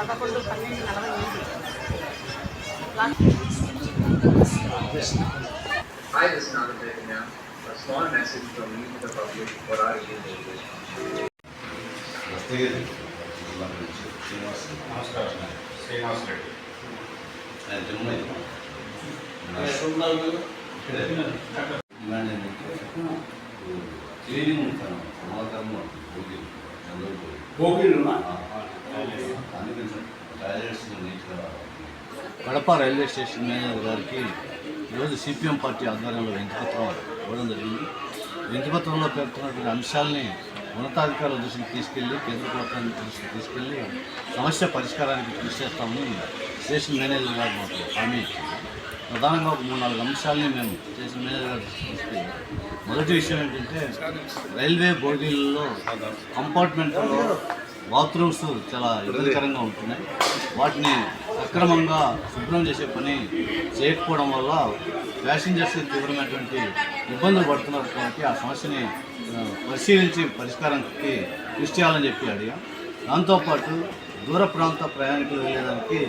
పదకొండు పన్నెండు నలభై ఎనిమిది శ్రీనివాస్ నమస్కారం శ్రీనివాస్ రెడ్డి నేను తిరుమల క్లీనింగ్ ఉంటాను సమాధానం ఉంటుంది కడప రైల్వే స్టేషన్ మేనేజర్ గారికి ఈరోజు సిపిఎం పార్టీ ఆధ్వర్యంలో వింతిపత్రం ఇవ్వడం జరిగింది. వింతిపత్రంలో పేర్కొన్నటువంటి అంశాలని ఉన్నతాధికారుల దృష్టికి తీసుకెళ్ళి కేంద్ర ప్రభుత్వం దృష్టికి తీసుకెళ్ళి సమస్య పరిష్కారానికి కృషి చేస్తామని స్టేషన్ మేనేజర్ గారు మాకు హామీ ఇచ్చింది ప్రధానంగా ఒక మూడు నాలుగు అంశాలని మేము చేసిన మేనేజర్ చూస్తే మొదటి విషయం ఏంటంటే రైల్వే బోగీలలో కంపార్ట్మెంట్లో బాత్రూమ్స్ చాలా ఇబ్బందికరంగా ఉంటున్నాయి. వాటిని సక్రమంగా శుభ్రం చేసే పని చేయకపోవడం వల్ల ప్యాసింజర్స్ తీవ్రమైనటువంటి ఇబ్బందులు పడుతున్నారు కాబట్టి ఆ సమస్యని పరిశీలించి పరిష్కారానికి కృషి చేయాలని చెప్పి అడిగాం. దాంతోపాటు దూర ప్రాంత ప్రయాణికులు వెళ్ళేదానికి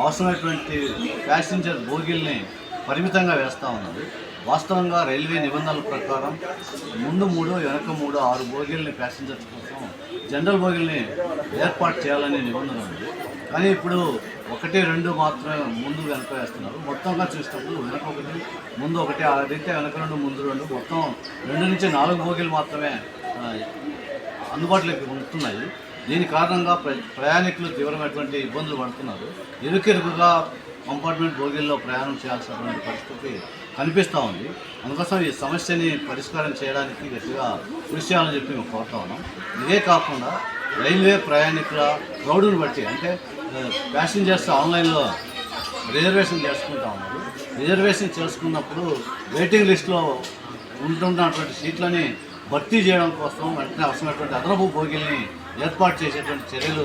అవసరమైనటువంటి ప్యాసింజర్ బోగిల్ని పరిమితంగా వేస్తూ ఉన్నది. వాస్తవంగా రైల్వే నిబంధనల ప్రకారం ముందు మూడు వెనక మూడు ఆరు బోగిల్ని ప్యాసింజర్స్ కోసం జనరల్ బోగిల్ని ఏర్పాటు చేయాలనే నిబంధన ఉంది. కానీ ఇప్పుడు ఒకటి రెండు మాత్రమే ముందు వెనక వేస్తున్నారు. మొత్తంగా చూసినప్పుడు వెనక ఒకటి ముందు ఒకటి అదైతే వెనక రెండు ముందు రెండు మొత్తం రెండు నుంచి నాలుగు బోగీలు మాత్రమే అందుబాటులోకి ఉంటున్నాయి. దీని కారణంగా ప్ర ప్రయాణికులు తీవ్రమైనటువంటి ఇబ్బందులు పడుతున్నారు. ఇరుకిరుకుగా కంపార్ట్మెంట్ బోగీల్లో ప్రయాణం చేయాల్సినటువంటి పరిస్థితి కనిపిస్తూ ఉంది. అందుకోసం ఈ సమస్యని పరిష్కారం చేయడానికి గట్టిగా కృషి చేయాలని చెప్పి మేము కోరుతా ఉన్నాం. ఇదే కాకుండా రైల్వే ప్రయాణికుల క్రౌడ్ని బట్టి అంటే ప్యాసింజర్స్ ఆన్లైన్లో రిజర్వేషన్ చేసుకుంటా ఉన్నారు. రిజర్వేషన్ చేసుకున్నప్పుడు వెయిటింగ్ లిస్ట్లో ఉంటున్నటువంటి సీట్లని భర్తీ చేయడం కోసం వెంటనే అవసరమైనటువంటి అదనపు భోగిల్ని ఏర్పాటు చేసేటువంటి చర్యలు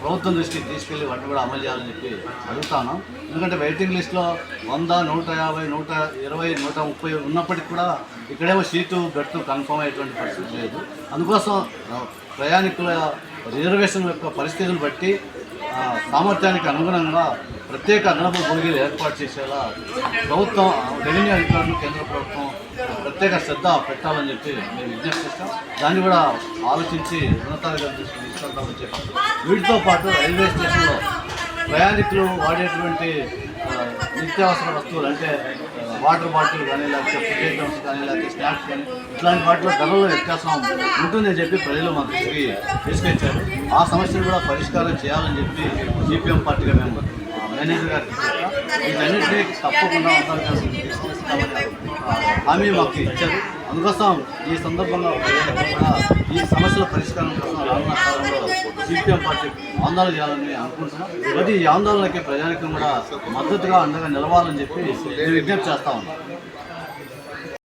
ప్రభుత్వం దృష్టికి తీసుకెళ్ళి వాటిని కూడా అమలు చేయాలని చెప్పి అడుగుతాను. ఎందుకంటే వెయిటింగ్ లిస్ట్లో వంద నూట యాభై నూట ఇరవై నూట ముప్పై ఉన్నప్పటికీ కూడా ఇక్కడేమో సీటు బెర్త్ కన్ఫర్మ్ అయ్యేటువంటి పరిస్థితి లేదు. అందుకోసం ప్రయాణికుల రిజర్వేషన్ యొక్క పరిస్థితులు బట్టి సామర్థ్యానికి అనుగుణంగా ప్రత్యేక అదనపు భోగిలు ఏర్పాటు చేసేలా ప్రభుత్వం రెవెన్యూ అధికారులు కేంద్ర ప్రభుత్వం ప్రత్యేక శ్రద్ధ పెట్టాలని చెప్పి మేము విజ్ఞప్తి చేస్తాం. దాన్ని కూడా ఆలోచించి ఉన్నతాధికారులు దృష్టికి చెప్పి వీటితో పాటు రైల్వే స్టేషన్లో ప్రయాణికులు వాడేటువంటి నిత్యావసర వస్తువులు అంటే వాటర్ బాటిల్ కానీ లేకపోతే ఫుడ్ ఐటమ్స్ కానీ లేకపోతే స్నాక్స్ కానీ ఇట్లాంటి వాటిలో ధరలో వ్యత్యాసం ఉంటుందని చెప్పి ప్రజలు మా దృష్టికి తీసుకొచ్చారు. ఆ సమస్యను కూడా పరిష్కారం చేయాలని చెప్పి సిపిఎం పార్టీగా మేము మేనేజర్ గారికి తప్పకుండా ఉన్నతాధికారులకు హామీ మాకు ఇచ్చారు. అందుకోసం ఈ సందర్భంగా ఈ సమస్యల పరిష్కారం కోసం రానున్న కాలంలో సిపిఎం పార్టీ ఆందోళన చేయాలని అనుకుంటున్నాం. ప్రతి ఈ ఆందోళనకి ప్రజలకు కూడా మద్దతుగా అండగా నిలవాలని చెప్పి నేను విజ్ఞప్తి చేస్తా ఉన్నాం.